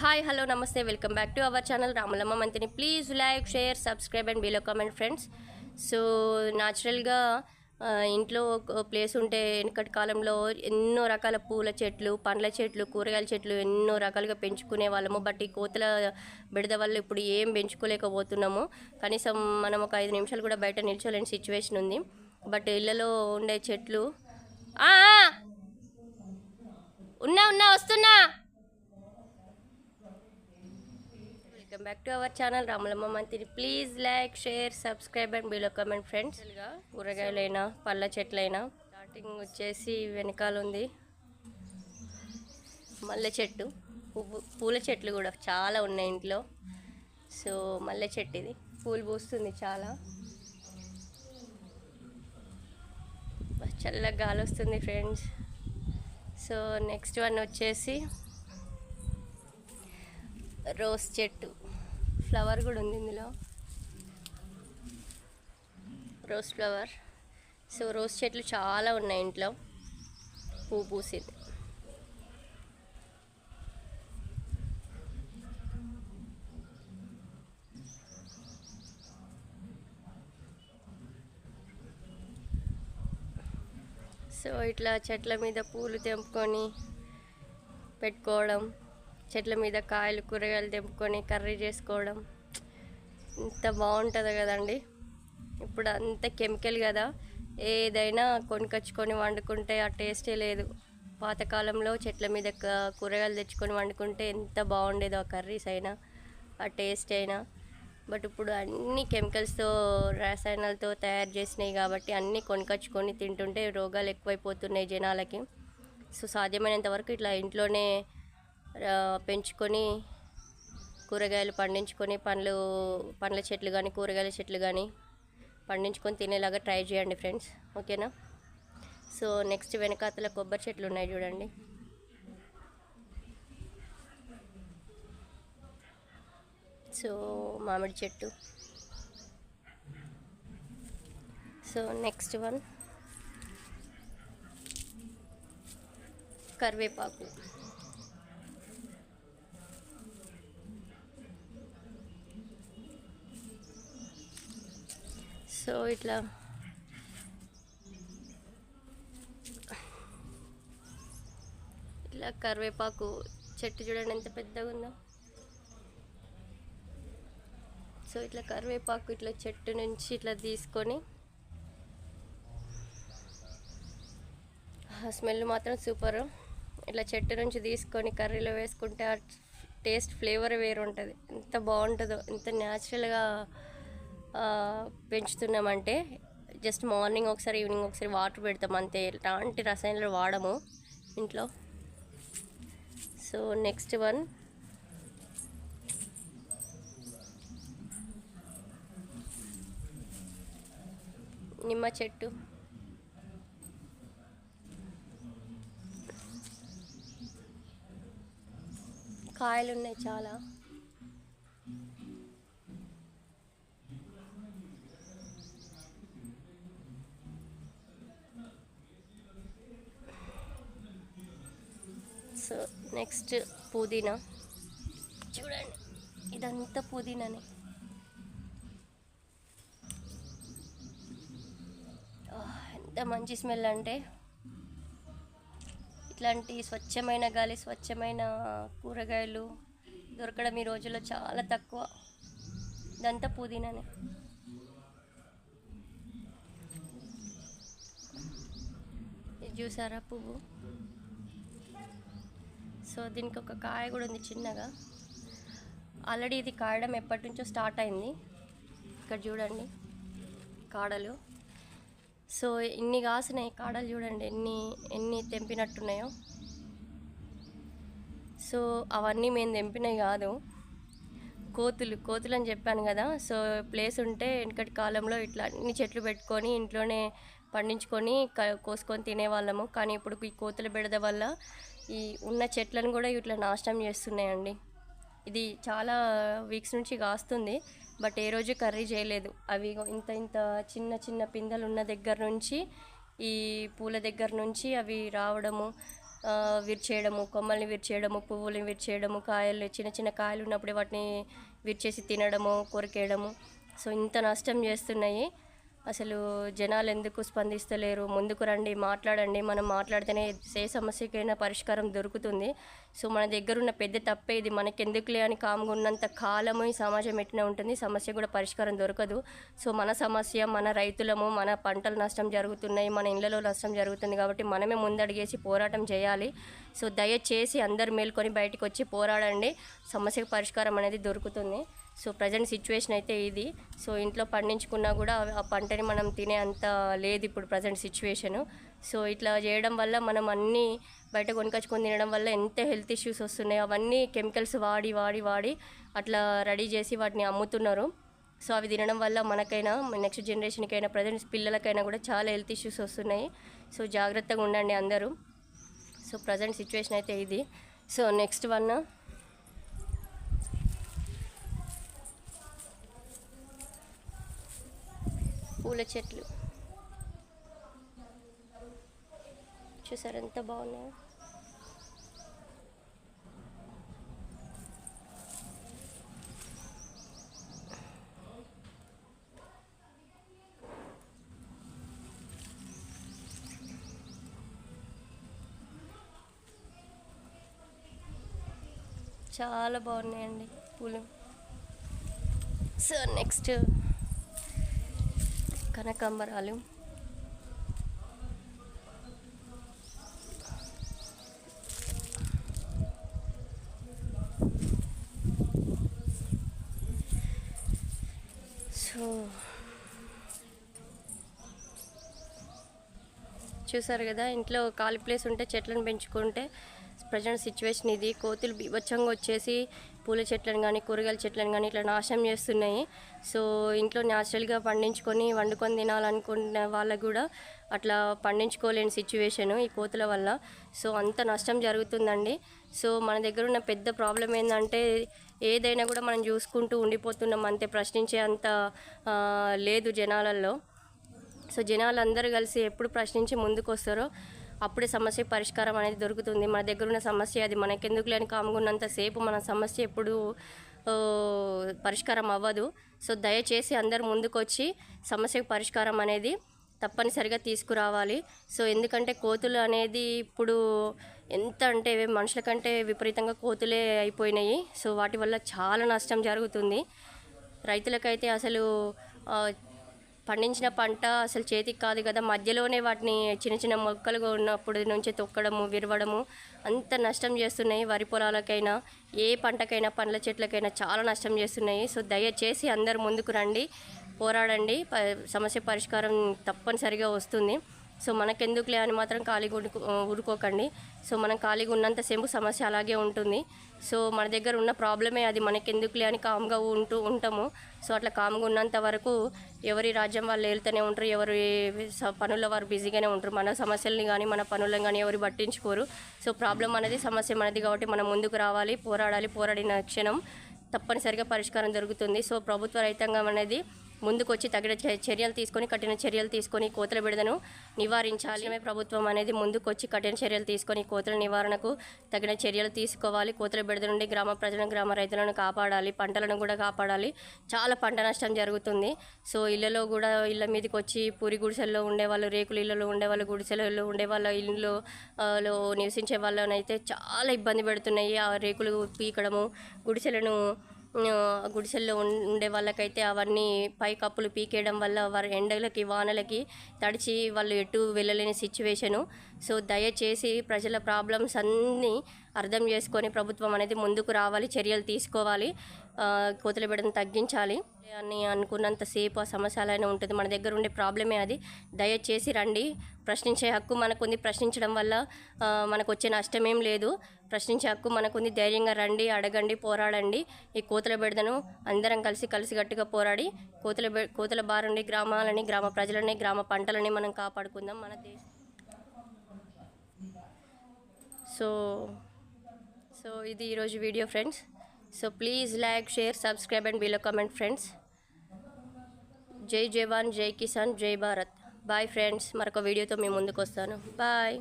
Hi hello నమస్తే welcome back to our channel Ramulamma Mantini please like share subscribe and below comment friends so న్యాచురల్గా ఇంట్లో ఒక place ఉంటే వెనకటి కాలంలో ఎన్నో రకాల పూల చెట్లు పండ్ల చెట్లు కూరగాయల చెట్లు ఎన్నో రకాలుగా పెంచుకునే వాళ్ళము. బట్ ఈ కోతల బిడద వల్ల ఇప్పుడు ఏం పెంచుకోలేకపోతున్నాము. కనీసం మనం ఒక ఐదు నిమిషాలు కూడా బయట నిల్చోలేని సిచ్యువేషన్ ఉంది. బట్ ఇళ్ళలో ఉండే చెట్లు ఉన్నా ఉన్నా వస్తున్నా! Welcome back to our channel Ramulamma Mantini. Please like share subscribe and below comment friends. కూరగాయలైనా పళ్ళ చెట్లైనా. స్టార్టింగ్ వచ్చేసి వెనకాల ఉంది మల్లె చెట్టు. పువ్వు పూల చెట్లు కూడా చాలా ఉన్నాయి ఇంట్లో. సో మల్లె చెట్టు ఇది. పూలు పూస్తుంది చాలా. చల్లగా గాలి వస్తుంది ఫ్రెండ్స్. సో నెక్స్ట్ వన్ వచ్చేసి రోజ్ చెట్టు. ఫ్లవర్ కూడా ఉంది ఇందులో. Rose flower. సో రోజ్ చెట్లు చాలా ఉన్నాయి ఇంట్లో. పువ్వు పూసింది. సో ఇట్లా చెట్ల మీద పూలు తెంపుకొని పెట్టుకోవడం. చెట్ల మీద కాయలు కూరగాయలు తెంపుకొని కర్రీ చేసుకోవడం. ఇంత బాగుంటుంది కదండి. ఇప్పుడు అంత కెమికల్ కదా. ఏదైనా కొనుకొచ్చుకొని వండుకుంటే ఆ టేస్టే లేదు. పాతకాలంలో చెట్ల మీద కూరగాయలు తెచ్చుకొని వండుకుంటే ఎంత బాగుండేదో ఆ కర్రీస్ అయినా ఆ టేస్ట్ అయినా. బట్ ఇప్పుడు అన్ని కెమికల్స్తో రసాయనాలతో తయారు చేసినాయి కాబట్టి అన్నీ కొనుకొచ్చుకొని తింటుంటే రోగాలు ఎక్కువైపోతున్నాయి జనాలకి. సో సాధ్యమైనంత వరకు ఇట్లా ఇంట్లోనే పెంచుకొని కూరగాయలు పండించుకొని పండ్లు పండ్ల చెట్లు కానీ కూరగాయల చెట్లు కానీ పండించుకొని తినేలాగా ట్రై చేయండి ఫ్రెండ్స్. ఓకేనా? సో నెక్స్ట్ వెనకాతల కొబ్బరి చెట్లు ఉన్నాయి చూడండి. సో మామిడి చెట్టు. So next one. కరివేపాకు. సో ఇట్లా. ఇట్లా కరివేపాకు చెట్టు చూడండి ఎంత పెద్దగా ఉందో. సో ఇట్లా కరివేపాకు ఇట్లా చెట్టు నుంచి ఇట్లా తీసుకొని ఆ స్మెల్ మాత్రం సూపర్. ఇట్లా చెట్టు నుంచి తీసుకొని కర్రీలో వేసుకుంటే ఆ టేస్ట్ ఫ్లేవర్ వేరు ఉంటుంది. ఎంత బాగుంటుందో ఎంత న్యాచురల్గా పెంచుతున్నామంటే జస్ట్ మార్నింగ్ ఒకసారి ఈవినింగ్ ఒకసారి వాటర్ పెడతాం అంతే. ఎలాంటి రసాయనాలు వాడము ఇంట్లో. సో నెక్స్ట్ వన్ నిమ్మ చెట్టు. కాయలు ఉన్నాయి చాలా. నెక్స్ట్ పుదీనా. చూడండి ఇదంతా పుదీనానే. ఎంత మంచి స్మెల్ అంటే. ఇట్లాంటి స్వచ్ఛమైన గాలి స్వచ్ఛమైన కూరగాయలు దొరకడం ఈ రోజుల్లో చాలా తక్కువ. ఇదంతా పుదీనానే. ఇది చూసారా పువ్వు? సో దీనికి ఒక కాయ కూడా ఉంది చిన్నగా. ఆల్రెడీ ఇది కాయడం ఎప్పటి నుంచో స్టార్ట్ అయింది. ఇక్కడ చూడండి కాడలు. సో ఇన్ని కాసినాయి కాడలు చూడండి ఎన్ని ఎన్ని తెంపినట్టున్నాయో. సో అవన్నీ మేము తెంపినవి కాదు. కోతులు కోతులు అని చెప్పాను కదా సో ప్లేస్ ఉంటే వెనకటి కాలంలో ఇట్లా అన్ని చెట్లు పెట్టుకొని ఇంట్లోనే పండించుకొని కోసుకొని కోసుకొని తినేవాళ్ళము. కానీ ఇప్పుడు ఈ కోతుల బెడద వల్ల ఈ ఉన్న చెట్లను కూడా ఇట్లా నాశనం చేస్తున్నాయండి. ఇది చాలా వీక్స్ నుంచి కాస్తుంది. బట్ ఏ రోజు కర్రీ చేయలేదు. అవి ఇంత ఇంత చిన్న చిన్న పిందెలు ఉన్న దగ్గర నుంచి ఈ పూల దగ్గర నుంచి అవి రావడము విరిచేయడము కొమ్మల్ని విరిచేయడము పువ్వుల్ని విరిచేయడము కాయలు చిన్న చిన్న కాయలు ఉన్నప్పుడు వాటిని విరిచేసి తినడము కొరికేయడము. సో ఇంత నష్టం చేస్తున్నాయి. అసలు జనాలు ఎందుకు స్పందిస్తలేరు? ముందుకు రండి మాట్లాడండి. మనం మాట్లాడితేనే ఏ సమస్యకైనా పరిష్కారం దొరుకుతుంది. సో మన దగ్గర ఉన్న పెద్ద తప్పే ఇది. మనకెందుకులే అని కామ్గా ఉన్నంత కాలము ఈ సమాజం ఎట్టినే ఉంటుంది? సమస్య కూడా పరిష్కారం దొరకదు. సో మన సమస్య మన రైతులము మన పంటలు నష్టం జరుగుతున్నాయి మన ఇళ్ళలో నష్టం జరుగుతుంది కాబట్టి మనమే ముందడిగేసి పోరాటం చేయాలి. సో దయచేసి అందరు మేల్కొని బయటకు వచ్చి పోరాడండి. సమస్యకు పరిష్కారం అనేది దొరుకుతుంది. సో ప్రజెంట్ సిచ్యువేషన్ అయితే ఇది. సో ఇంట్లో పండించుకున్నా కూడా ఆ- ఆ పంటని మనం తినే అంత లేదు ఇప్పుడు ప్రజెంట్ సిచ్యువేషను. సో ఇట్లా చేయడం వల్ల మనం అన్నీ బయట కొనుకొచ్చుకొని తినడం వల్ల ఎంత హెల్త్ ఇష్యూస్ వస్తున్నాయి అవన్నీ కెమికల్స్ వాడి వాడి వాడి అట్లా రెడీ చేసి వాటిని అమ్ముతున్నారు. సో అవి తినడం వల్ల మనకైనా నెక్స్ట్ జనరేషన్కైనా ప్రజెంట్ పిల్లలకైనా కూడా చాలా హెల్త్ ఇష్యూస్ వస్తున్నాయి. సో జాగ్రత్తగా ఉండండి అందరూ. సో ప్రజెంట్ సిచ్యువేషన్ అయితే ఇది. So next one. పూల చెట్లు. చూసారు? ఎంత బాగున్నాయో. చాలా బాగున్నాయండి పూలు. సో నెక్స్ట్ కనకాంబరాలు. సో చూసారు కదా ఇంట్లో ఖాళీ ప్లేస్ ఉంటే చెట్లను పెంచుకుంటే ప్రజెంట్ సిచ్యువేషన్ ఇది. కోతులు బీభత్సంగా వచ్చేసి పూల చెట్లను కానీ కూరగాయల చెట్లను కానీ ఇట్లా నాశనం చేస్తున్నాయి. సో ఇంట్లో న్యాచురల్గా పండించుకొని వండుకొని తినాలనుకున్న వాళ్ళకు కూడా అట్లా పండించుకోలేని సిచ్యువేషను ఈ కోతుల వల్ల. సో అంత నష్టం జరుగుతుందండి. సో మన దగ్గర ఉన్న పెద్ద ప్రాబ్లం ఏంటంటే ఏదైనా కూడా మనం చూసుకుంటూ ఉండిపోతున్నాం అంతే ప్రశ్నించే అంత లేదు జనాలలో సో జనాలు అందరూ కలిసి ఎప్పుడు ప్రశ్నించి ముందుకు వస్తారో అప్పుడే సమస్య పరిష్కారం అనేది దొరుకుతుంది. మన దగ్గర ఉన్న సమస్య అది మనకెందుకు లేని కాముకున్నంతసేపు మన సమస్య ఎప్పుడు పరిష్కారం అవ్వదు. సో దయచేసి అందరు ముందుకొచ్చి సమస్యకు పరిష్కారం అనేది తప్పనిసరిగా తీసుకురావాలి. సో ఎందుకంటే కోతులు అనేది ఇప్పుడు ఎంత అంటే మనుషుల కంటే విపరీతంగా కోతులే అయిపోయినాయి. సో వాటి వల్ల చాలా నష్టం జరుగుతుంది. రైతులకైతే అసలు పండించిన పంట అసలు చేతికి కాదు కదా. మధ్యలోనే వాటిని చిన్న చిన్న మొక్కలుగా ఉన్నప్పుడు నుంచి తొక్కడము విరవడము అంత నష్టం చేస్తున్నాయి. వరి పొలాలకైనా ఏ పంటకైనా పండ్ల చెట్లకైనా చాలా నష్టం చేస్తున్నాయి. సో దయచేసి అందరు ముందుకు రండి పోరాడండి. సమస్య పరిష్కారం తప్పనిసరిగా వస్తుంది. సో మనకెందుకులే అని మాత్రం ఖాళీగా ఉడుకు ఊరుకోకండి. సో మనం ఖాళీగా ఉన్నంత సేపు సమస్య అలాగే ఉంటుంది. సో మన దగ్గర ఉన్న ప్రాబ్లమే అది మనకెందుకులే అని కామ్గా ఉంటూ ఉంటాము. సో అట్లా కామ్గా ఉన్నంత వరకు ఎవరి రాజ్యం వాళ్ళు వెళ్తూనే ఉంటారు ఎవరి పనుల వారు బిజీగానే ఉంటారు. మన సమస్యల్ని కానీ మన పనులను కానీ ఎవరు పట్టించుకోరు. సో ప్రాబ్లం అనేది సమస్య మనది కాబట్టి మనం ముందుకు రావాలి పోరాడాలి పోరాడిన క్షణం తప్పనిసరిగా పరిష్కారం దొరుకుతుంది. సో ప్రభుత్వ రైతాంగం అనేది ముందుకు వచ్చి తగిన చర్యలు తీసుకొని కఠిన చర్యలు తీసుకొని కోతల బిడదను నివారించాలి. ప్రభుత్వం అనేది ముందుకు వచ్చి కఠిన చర్యలు తీసుకొని కోతల నివారణకు తగిన చర్యలు తీసుకోవాలి. కోతల బిడద నుండి గ్రామ ప్రజలను గ్రామ రైతులను కాపాడాలి. పంటలను కూడా కాపాడాలి. చాలా పంట నష్టం జరుగుతుంది. సో ఇళ్ళలో కూడా ఇళ్ళ మీదకి వచ్చి పూరి గుడిసెల్లో ఉండేవాళ్ళు రేకుల ఇళ్ళలో ఉండేవాళ్ళు గుడిసెలలో ఉండే వాళ్ళ ఇల్లు ఆ, లో నివసించే వాళ్ళనైతే చాలా ఇబ్బంది పెడుతున్నాయి. ఆ రేకులు పీకడము గుడిసెలను గుడిసెల్లో ఉండే వాళ్ళకైతే అవన్నీ పై కప్పులు పీకేయడం వల్ల వారి ఎండలకి వానలకి తడిచి వాళ్ళు ఎటు వెళ్ళలేని సిచ్యువేషను సో దయచేసి ప్రజల ప్రాబ్లమ్స్ అన్నీ అర్థం చేసుకొని ప్రభుత్వం అనేది ముందుకు రావాలి చర్యలు తీసుకోవాలి. కోతుల బిడ్డను తగ్గించాలి. అని అనుకున్నంతసేపు ఆ సమస్య అలానే ఉంటుంది. మన దగ్గర ఉండే ప్రాబ్లమే అది. దయచేసి రండి. ప్రశ్నించే హక్కు మనకుంది. ప్రశ్నించడం వల్ల మనకు వచ్చే నష్టమేం లేదు. ప్రశ్నించే హక్కు మనకుంది. ధైర్యంగా రండి అడగండి పోరాడండి. ఈ కోతుల బిడ్డను అందరం కలిసి కలిసిగట్టుగా పోరాడి కోతుల కోతుల బారుండి గ్రామాలని గ్రామ ప్రజలని గ్రామ పంటలని మనం కాపాడుకుందాం. మన దేశం సో సో ఇది ఈరోజు video friends. So please like share subscribe and below comment friends జై జవాన్ జై కిసాన్ జై భారత్ బాయ్ ఫ్రెండ్స్ మరొక వీడియోతో మీ ముందుకు వస్తాను. బాయ్